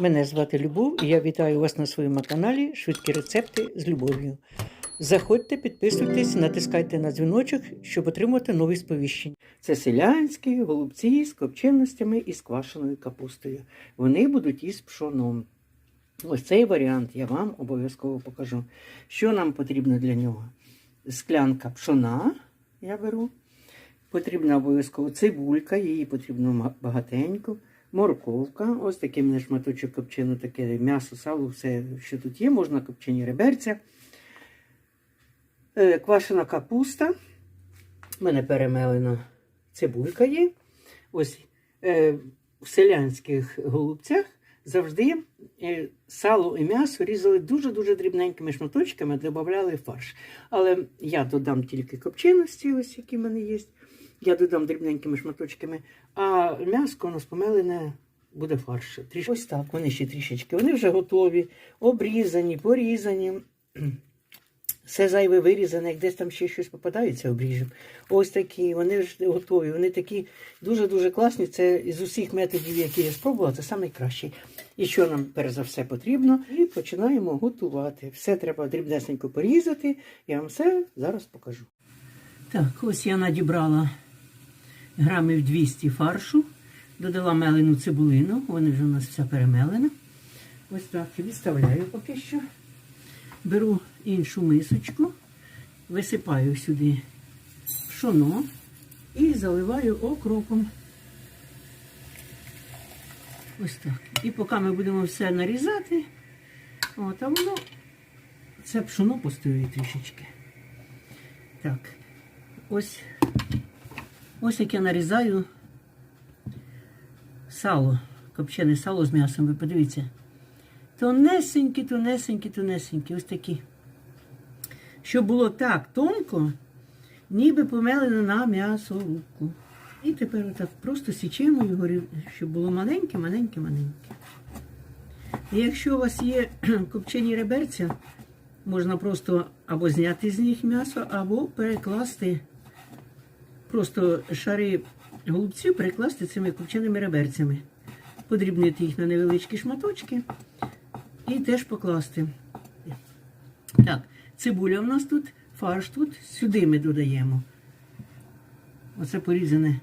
Мене звати Любов і я вітаю вас на своєму каналі Швидкі рецепти з любов'ю. Заходьте, підписуйтесь, натискайте на дзвіночок, щоб отримати нові сповіщення. Це селянські голубці з копченостями і з квашеною капустою. Вони будуть із пшоном. Ось цей варіант я вам обов'язково покажу. Що нам потрібно для нього? Склянка пшона я беру. Потрібна обов'язково цибулька, її потрібно багатенько. Морковка, ось такий мене шматочок копчену, таке м'ясо, сало, все, що тут є, можна копчені реберця. Е, Квашена капуста. У мене перемелена цибулька є. Ось е, в селянських голубцях завжди е, сало і м'ясо різали дуже-дуже дрібненькими шматочками, додавали фарш. Але я додам тільки копченості, ось які в мене є. Я додам дрібненькими шматочками, а м'яско у нас помелене буде фарш. Тріш... Ось так, вони ще трішечки. Вони вже готові, обрізані, порізані. Все зайве вирізане, як десь там ще щось попадається, обріжемо. Ось такі, вони ж готові. Вони такі дуже-дуже класні. Це з усіх методів, які я спробувала, це найкращий. І що нам перш за все потрібно? І починаємо готувати. Все треба дрібнесенько порізати. Я вам все зараз покажу. Так, ось я надібрала грамів 200 фаршу, додала мелену цибулину, вони вже у нас вся перемелена. Ось так, відставляю поки що. Беру іншу мисочку, висипаю сюди пшоно і заливаю окропом. Ось так. І поки ми будемо все нарізати, от, а воно це пшоно постоює трішечки. Так, ось, ось як я нарізаю сало, копчене сало з м'ясом, ви подивіться. Тонесенькі, тонесенькі, тонесенькі, ось такі. Щоб було так тонко, ніби помелено на м'ясорубку. І тепер отак просто січемо його, щоб було маленьке, маленьке, маленьке. І якщо у вас є копчені реберця, можна просто або зняти з них м'ясо, або перекласти просто шари голубців, перекласти цими копченими реберцями. Подрібнити їх на невеличкі шматочки і теж покласти. Так, цибуля в нас тут, фарш тут, сюди ми додаємо. Оце порізане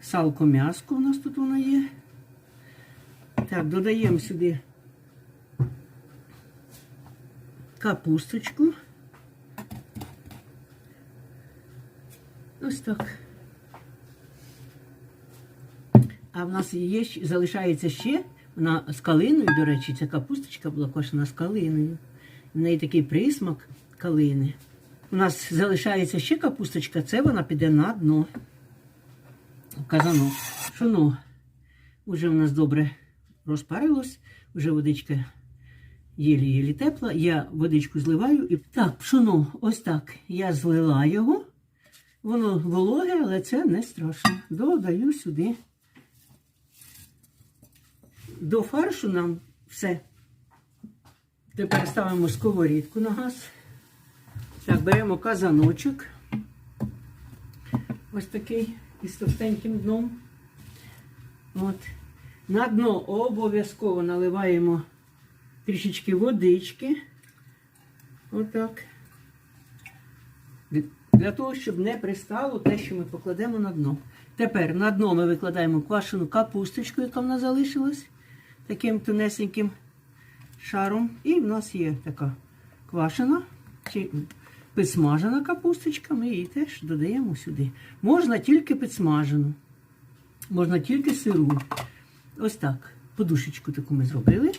салко м'яско у нас тут воно є. Так, додаємо сюди капусточку. Ось так. А в нас є, залишається ще вона з калиною, до речі, ця капусточка була кошена з калиною. В неї такий присмак калини. У нас залишається ще капусточка, це вона піде на дно. Казанок. Шуно вже в нас добре розпарилось, вже водичка єлі-єлі тепла. Я водичку зливаю і так, пшоно, ось так. Я злила його. Воно вологе, але це не страшно. Додаю сюди. До фаршу нам все. Тепер ставимо сковорідку на газ. Так, беремо казаночок. Ось такий із товстеньким дном. От. На дно обов'язково наливаємо трішечки водички. Отак. Для того, щоб не пристало те, що ми покладемо на дно. Тепер на дно ми викладаємо квашену капусточку, яка в нас залишилась, таким тонесеньким шаром. І в нас є така квашена чи підсмажена капусточка. Ми її теж додаємо сюди. Можна тільки підсмажену, можна тільки сиру. Ось так. Подушечку таку ми зробили.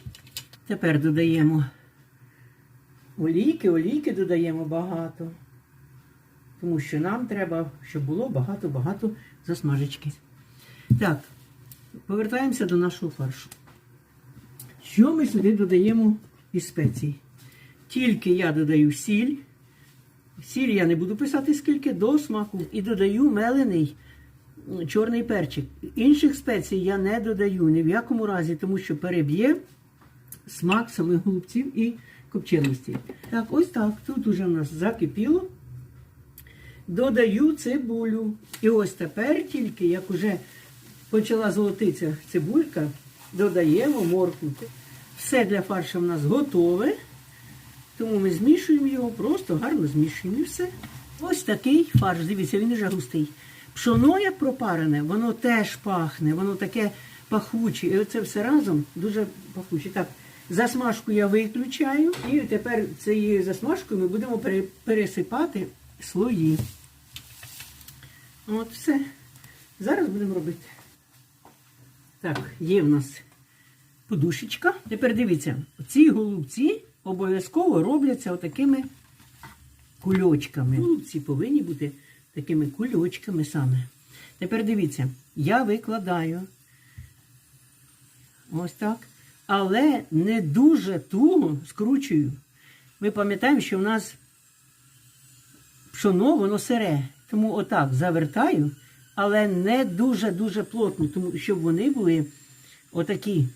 Тепер додаємо олійки, олійки додаємо багато. Тому що нам треба, щоб було багато-багато засмажечки. Так, повертаємося до нашого фаршу. Що ми сюди додаємо із спецій? Тільки я додаю сіль. Сіль я не буду писати скільки до смаку. І додаю мелений чорний перчик. Інших спецій я не додаю ні в якому разі, тому що переб'є смак самих голубців і копченості. Так, ось так. Тут уже в нас закипіло. Додаю цибулю. І ось тепер тільки, як уже почала золотитися цибулька, додаємо моркву. Все для фаршу в нас готове. Тому ми змішуємо його, просто гарно змішуємо і все. Ось такий фарш. Дивіться, він вже густий. Пшоно, як пропарене, воно теж пахне, воно таке пахуче. І оце все разом дуже пахуче. Так, засмажку я виключаю. І тепер цією засмажкою ми будемо пересипати слої. От все. Зараз будемо робити. Так, є в нас подушечка. Тепер дивіться, ці голубці обов'язково робляться отакими кульочками. Голубці повинні бути такими кульочками саме. Тепер дивіться, я викладаю ось так, але не дуже туго скручую. Ми пам'ятаємо, що в нас пшоно, воно сире. Тому отак завертаю, але не дуже-дуже плотно, тому щоб вони були отакі,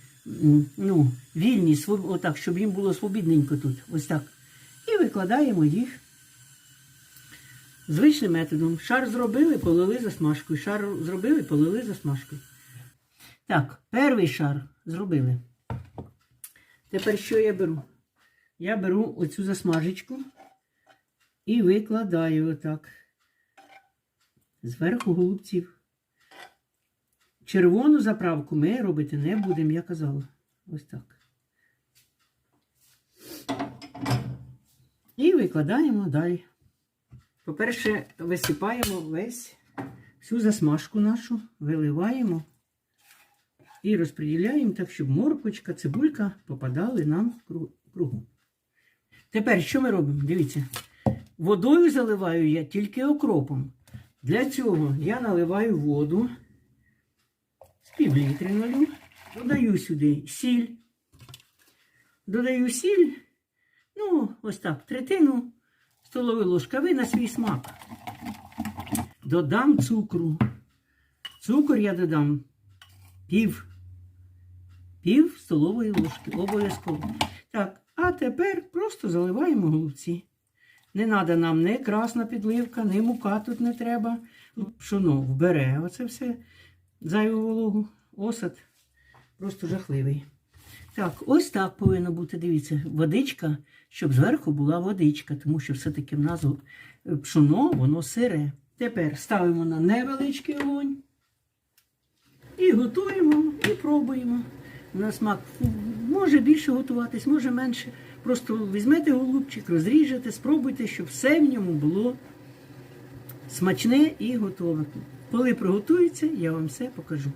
ну, вільні, отак, щоб їм було свобідненько тут. Ось так. І викладаємо їх звичним методом. Шар зробили, полили засмажкою. Шар зробили, полили засмажкою. Так, перший шар зробили. Тепер що я беру? Я беру оцю засмажечку і викладаю отак. Зверху голубців. Червону заправку ми робити не будемо, я казала. Ось так. І викладаємо далі. По-перше, висипаємо весь всю засмажку нашу, виливаємо і розподіляємо так, щоб морквочка, цибулька попадали нам в кругу. Тепер що ми робимо? Дивіться. Водою заливаю я тільки окропом. Для цього я наливаю воду з півлітри налю, додаю сюди сіль. Додаю сіль, ну, ось так, третину столової ложки, а ви на свій смак. Додам цукру. Цукор я додам пів, пів столової ложки, обов'язково. Так, а тепер просто заливаємо голубці. Не треба нам ні красна підливка, ні мука тут не треба. Пшоно вбере оце все зайву вологу. Осад просто жахливий. Так, ось так повинно бути. Дивіться, водичка, щоб зверху була водичка, тому що все-таки в нас е, пшоно, воно сире. Тепер ставимо на невеличкий огонь і готуємо, і пробуємо. На смак може більше готуватись, може менше. Просто візьмете голубчик, розріжете, спробуйте, щоб все в ньому було смачне і готове. Коли приготується, я вам все покажу.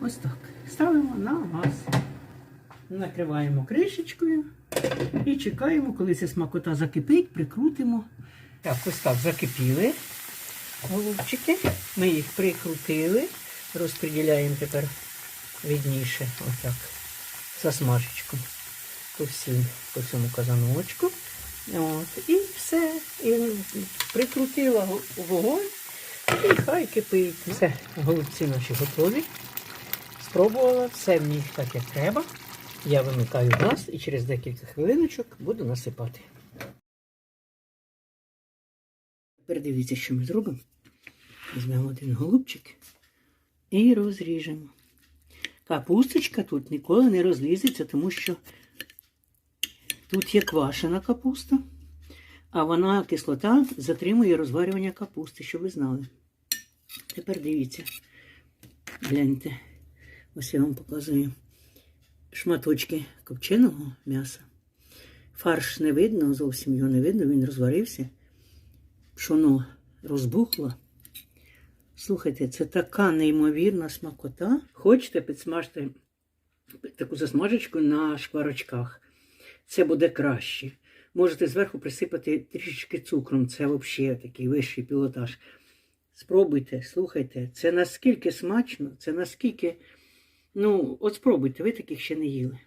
Ось так. Ставимо на газ. Накриваємо кришечкою і чекаємо, коли ця смакота закипить, прикрутимо. Так, ось так закипіли голубчики. Ми їх прикрутили, розподіляємо тепер відніше, отак, засмажечку по, всім, по цьому казаночку. От, і все. І прикрутила го- вогонь і хай кипить. Все, голубці наші готові. Спробувала, все в так, як треба. Я вимикаю газ і через декілька хвилиночок буду насипати. Тепер дивіться, що ми зробимо. Візьмемо один голубчик і розріжемо. Капусточка тут ніколи не розлізеться, тому що тут є квашена капуста, а вона кислота затримує розварювання капусти, щоб ви знали. Тепер дивіться. Гляньте. Ось я вам показую шматочки копченого м'яса. Фарш не видно, зовсім його не видно, він розварився. Пшоно розбухло. Слухайте, це така неймовірна смакота. Хочете підсмажте таку засмажечку на шкварочках. Це буде краще. Можете зверху присипати трішечки цукром. Це взагалі такий вищий пілотаж. Спробуйте, слухайте, це наскільки смачно, це наскільки. Ну, от спробуйте, ви таких ще не їли.